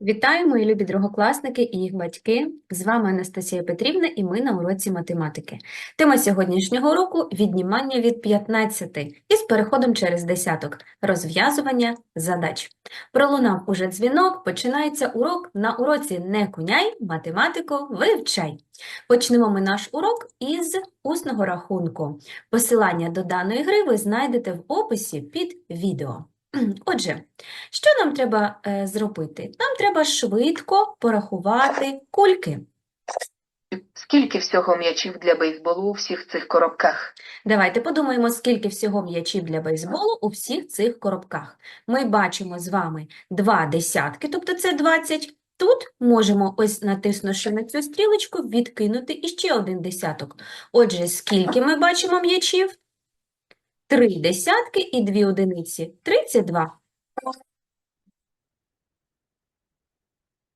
Вітаю, мої любі другокласники і їх батьки. З вами Анастасія Петрівна і ми на уроці математики. Тема сьогоднішнього уроку – віднімання від 15 із переходом через десяток – розв'язування задач. Пролунав уже дзвінок, починається урок на уроці «Не куняй, математику вивчай». Почнемо ми наш урок із усного рахунку. Посилання до даної гри ви знайдете в описі під відео. Отже, що нам треба е, зробити? Нам треба швидко порахувати кульки. Скільки всього м'ячів для бейсболу у всіх цих коробках? Давайте подумаємо, скільки всього м'ячів для бейсболу у всіх цих коробках. Ми бачимо з вами два десятки, тобто це 20. Тут можемо, ось натиснувши на цю стрілочку, відкинути іще один десяток. Отже, скільки ми бачимо м'ячів? Три десятки і дві одиниці. 32.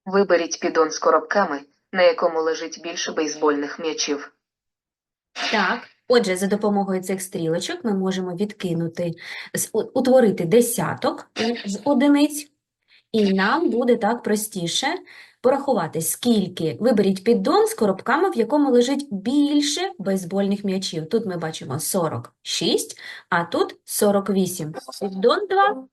Виберіть піддон з коробками, на якому лежить більше бейсбольних м'ячів. Так, отже, за допомогою цих стрілочок ми можемо відкинути, утворити десяток з одиниць, і нам буде так простіше порахувати, скільки. Виберіть піддон з коробками, в якому лежить більше бейсбольних м'ячів. Тут ми бачимо 46, а тут 48. Піддон 2.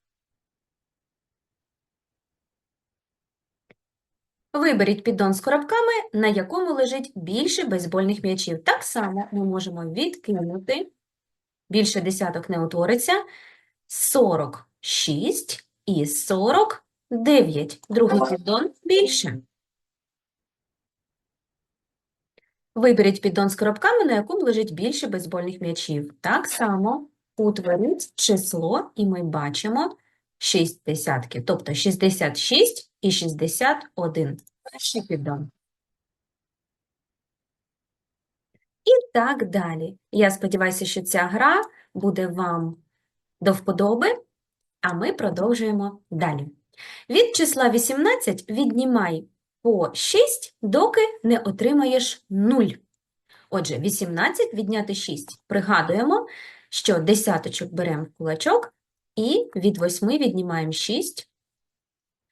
Виберіть піддон з коробками, на якому лежить більше бейсбольних м'ячів. Так само ми можемо відкинути, більше десяток не утвориться, 46 і 49. Другий піддон більше. Виберіть піддон з коробками, на якому лежить більше бейсбольних м'ячів. Так само утворіть число, і ми бачимо 6 десятків, тобто 66 і 61. Перший піддон. І так далі. Я сподіваюся, що ця гра буде вам до вподоби, а ми продовжуємо далі. Від числа 18 віднімай по 6, доки не отримаєш 0. Отже, 18 відняти 6. Пригадуємо, що десяточок беремо в кулачок і від 8 віднімаємо 6.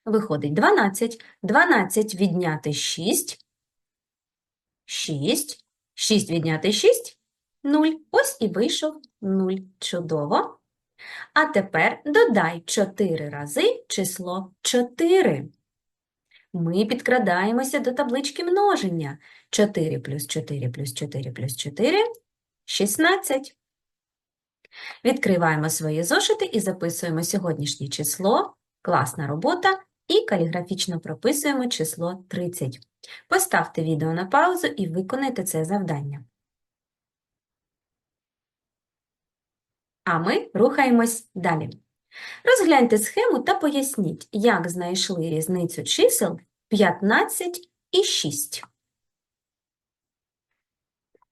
Виходить 12. 12 відняти 6. 6. 6 відняти 6. 0. Ось і вийшов 0. Чудово. А тепер додай 4 рази число 4. Ми підкрадаємося до таблички множення. 4 плюс 4 плюс 4 плюс 4 – 16. Відкриваємо свої зошити і записуємо сьогоднішнє число, класна робота, і каліграфічно прописуємо число 30. Поставте відео на паузу і виконайте це завдання. А ми рухаємось далі. Розгляньте схему та поясніть, як знайшли різницю чисел 15 і 6.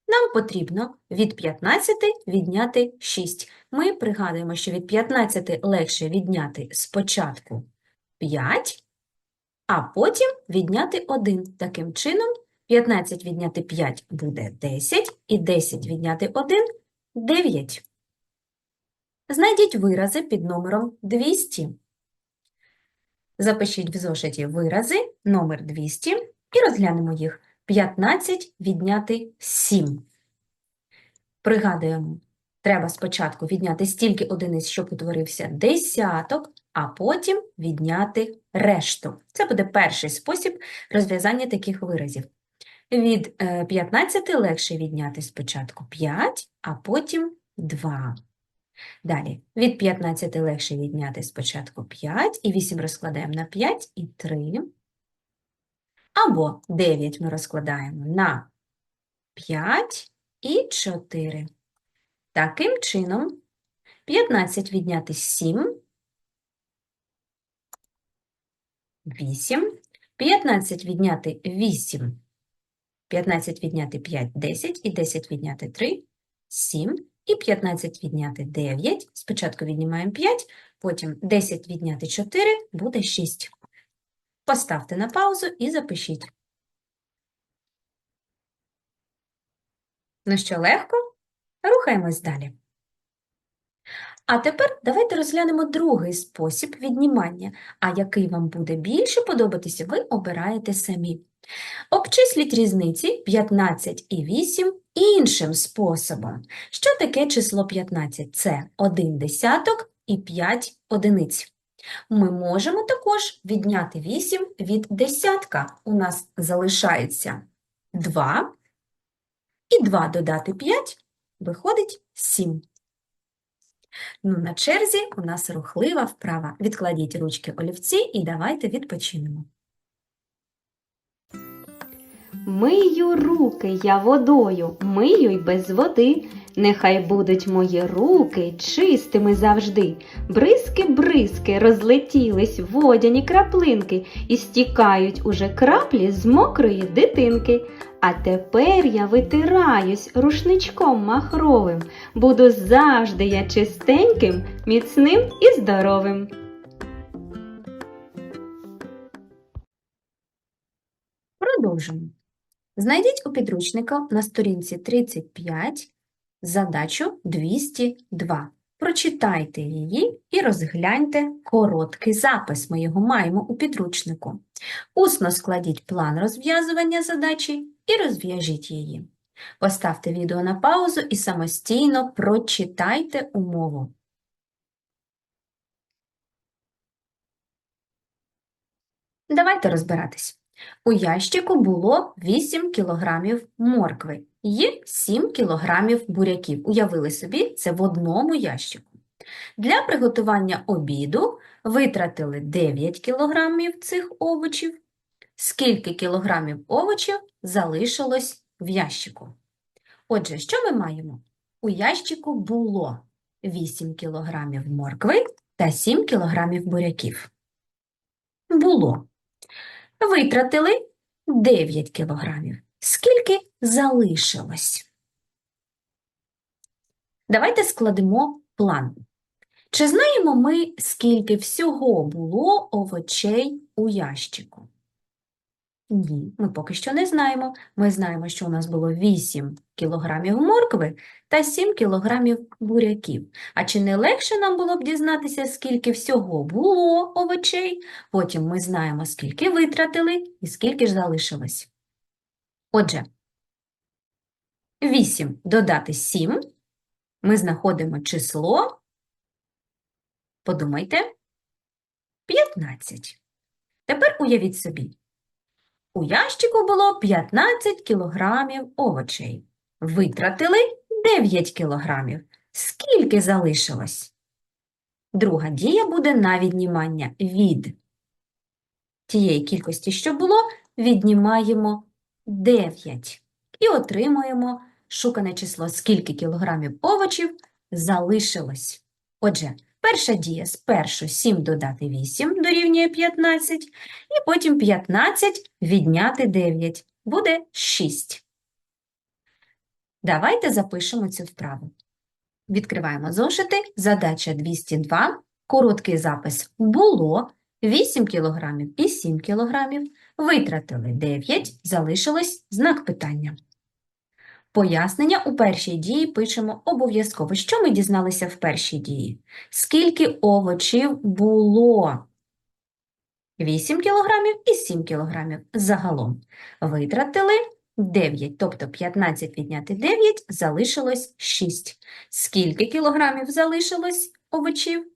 Нам потрібно від 15 відняти 6. Ми пригадуємо, що від 15 легше відняти спочатку 5, а потім відняти 1. Таким чином, 15 відняти 5 буде 10, і 10 відняти 1 – 9. Знайдіть вирази під номером 200. Запишіть в зошиті вирази, номер 200, і розглянемо їх. 15 відняти 7. Пригадуємо, треба спочатку відняти стільки одиниць, щоб утворився десяток, а потім відняти решту. Це буде перший спосіб розв'язання таких виразів. Від е, 15 легше відняти спочатку 5, а потім 2. Далі, від 15 легше відняти спочатку 5, і 8 розкладаємо на 5 і 3. Або 9 ми розкладаємо на 5 і 4. Таким чином, 15 відняти 7, 8, 15 відняти 8, 15 відняти 5 – 10, і 10 відняти 3 – 7, і 15 відняти 9. Спочатку віднімаємо 5, потім 10 відняти 4 буде 6. Поставте на паузу і запишіть. Ну що, легко? Рухаємось далі. А тепер давайте розглянемо другий спосіб віднімання. А який вам буде більше подобатися, ви обираєте самі. Обчисліть різниці 15 і 8 іншим способом. Що таке число 15? Це 1 десяток і 5 одиниць. Ми можемо також відняти 8 від десятка. У нас залишається 2, і 2 додати 5 виходить 7. Ну, на черзі у нас рухлива вправа. Відкладіть ручки олівці і давайте відпочинемо. Мию руки я водою, мию й без води. Нехай будуть мої руки чистими завжди. Бризки, бризки розлетілись водяні краплинки і стікають уже краплі з мокрої дитинки. А тепер я витираюсь рушничком махровим. Буду завжди я чистеньким, міцним і здоровим. Продовжимо. Знайдіть у підручника на сторінці 35 задачу 202. Прочитайте її і розгляньте короткий запис. Ми його маємо у підручнику. Усно складіть план розв'язування задачі і розв'яжіть її. Поставте відео на паузу і самостійно прочитайте умову. Давайте розбиратись. У ящику було 8 кілограмів моркви і 7 кілограмів буряків. Уявили собі, це в одному ящику. Для приготування обіду витратили 9 кілограмів цих овочів. Скільки кілограмів овочів залишилось в ящику? Отже, що ми маємо? У ящику було 8 кілограмів моркви та 7 кілограмів буряків. Було. Витратили 9 кілограмів. Скільки залишилось? Давайте складемо план. Чи знаємо ми, скільки всього було овочей у ящику? Ні, ми поки що не знаємо. Ми знаємо, що у нас було 8 кілограмів моркви та 7 кілограмів буряків. А чи не легше нам було б дізнатися, скільки всього було овочей? Потім ми знаємо, скільки витратили і скільки ж залишилось. Отже, 8 додати 7. Ми знаходимо число, подумайте, 15. Тепер уявіть собі. У ящику було 15 кілограмів овочей. Витратили 9 кілограмів. Скільки залишилось? Друга дія буде на віднімання від тієї кількості, що було, віднімаємо 9 і отримуємо шукане число, скільки кілограмів овочів залишилось. Отже, перша дія спершу 7 додати 8 дорівнює 15, і потім 15 відняти 9 буде 6. Давайте запишемо цю вправу. Відкриваємо зошити. Задача 202. Короткий запис було 8 кг і 7 кг. Витратили 9, залишилось знак питання. Пояснення у першій дії пишемо обов'язково. Що ми дізналися в першій дії? Скільки овочів було? 8 кг і 7 кг загалом. Витратили 9, тобто 15 відняти 9, залишилось 6. Скільки кілограмів залишилось овочів?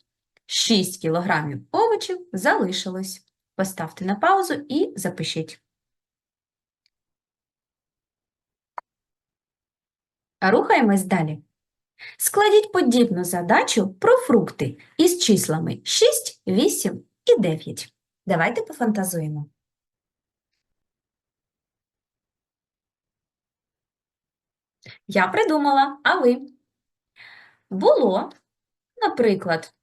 6 кілограмів овочів залишилось. Поставте на паузу і запишіть. Рухаємось далі. Складіть подібну задачу про фрукти із числами 6, 8 і 9. Давайте пофантазуємо. Я придумала, а ви? Було, наприклад,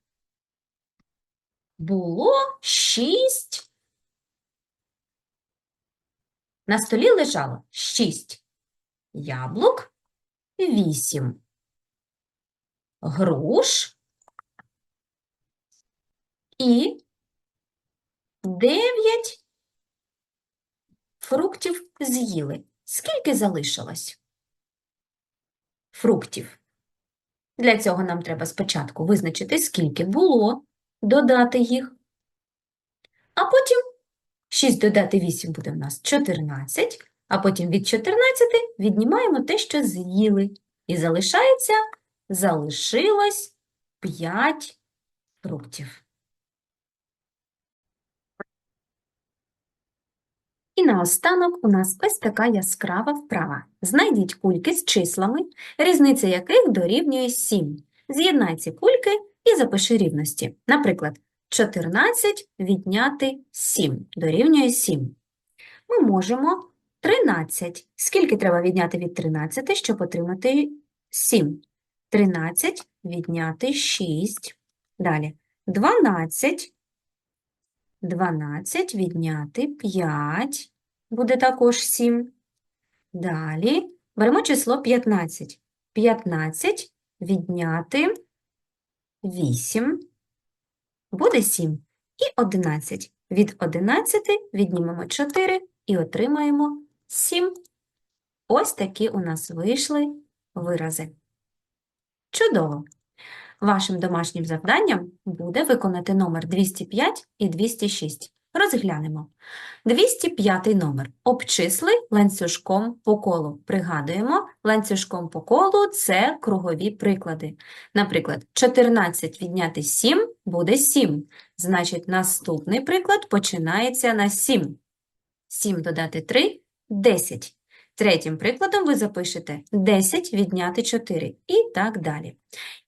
було 6. На столі лежало 6 яблук, 8 груш і 9 фруктів з'їли. Скільки залишилось? Фруктів. Для цього нам треба спочатку визначити, скільки було, додати їх, а потім 6 додати 8 буде в нас 14, а потім від 14 віднімаємо те, що з'їли. І залишається, залишилось 5 фруктів. І наостанок у нас ось така яскрава вправа. Знайдіть кульки з числами, різниця яких дорівнює 7. З'єднай ці кульки і запиши рівності. Наприклад, 14 відняти 7 дорівнює 7. Ми можемо 13. Скільки треба відняти від 13, щоб отримати 7? 13 відняти 6. Далі 12. 12 відняти 5 буде також 7. Далі беремо число 15. 15 відняти 8 буде 7. І 11. Від 11 віднімемо 4 і отримаємо 7. Ось такі у нас вийшли вирази. Чудово! Вашим домашнім завданням буде виконати номер 205 і 206. Розглянемо. 205 номер. Обчисли ланцюжком по колу. Пригадуємо, ланцюжком по колу – це кругові приклади. Наприклад, 14 відняти 7 буде 7. Значить, наступний приклад починається на 7. 7 додати 3 – 10. Третім прикладом ви запишете 10 відняти 4 і так далі.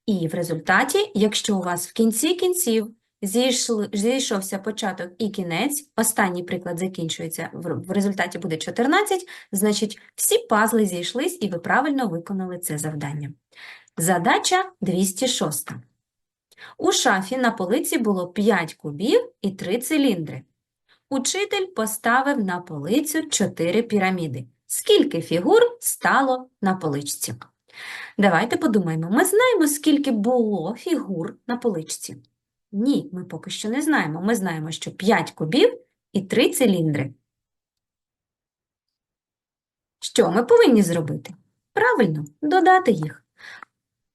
І в результаті, якщо у вас в кінці кінців зійшовся початок і кінець, останній приклад закінчується, в результаті буде 14, значить всі пазли зійшлись і ви правильно виконали це завдання. Задача 206. У шафі на полиці було 5 кубів і 3 циліндри. Учитель поставив на полицю 4 піраміди. Скільки фігур стало на поличці? Давайте подумаємо. Ми знаємо, скільки було фігур на поличці? Ні, ми поки що не знаємо. Ми знаємо, що 5 кубів і 3 циліндри. Що ми повинні зробити? Правильно, додати їх.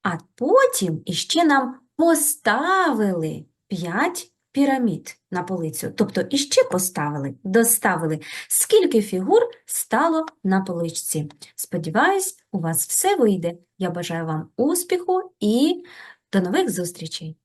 А потім іще нам поставили 5 пірамід на полицю. Тобто іще поставили, доставили. Скільки фігур стало на поличці? Сподіваюсь, у вас все вийде. Я бажаю вам успіху і до нових зустрічей!